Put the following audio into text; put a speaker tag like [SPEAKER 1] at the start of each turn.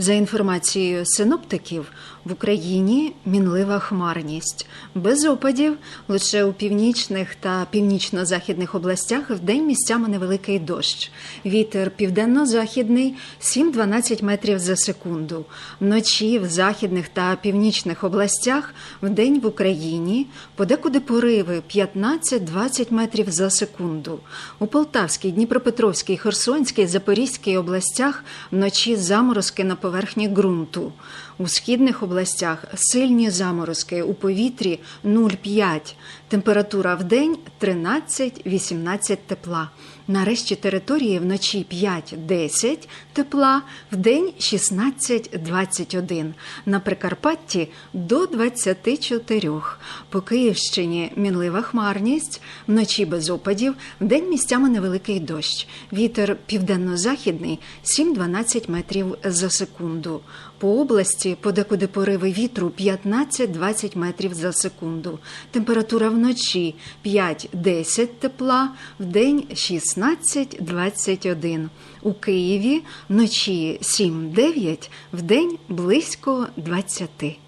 [SPEAKER 1] За інформацією синоптиків, в Україні мінлива хмарність. Без опадів лише у північних та північно-західних областях вдень місцями невеликий дощ. Вітер південно-західний 7-12 метрів за секунду. Вночі в західних та північних областях вдень в Україні подекуди пориви 15-20 метрів за секунду. У Полтавській, Дніпропетровській, Херсонській, Запорізькій областях вночі заморозки на поверхні ґрунту. У східних областях сильні заморозки у повітрі 0,5. Температура в день 13-18 тепла. На решті території вночі 5-10 тепла, в день 16-21. На Прикарпатті до 24. По Київщині мінлива хмарність, вночі без опадів, вдень місцями невеликий дощ. Вітер південно-західний 7-12 метрів за секунду. По області подекуди пориви вітру 15-20 метрів за секунду. Температура вночі 5-10 тепла, вдень 16-21. У Києві вночі 7-9, вдень близько 20.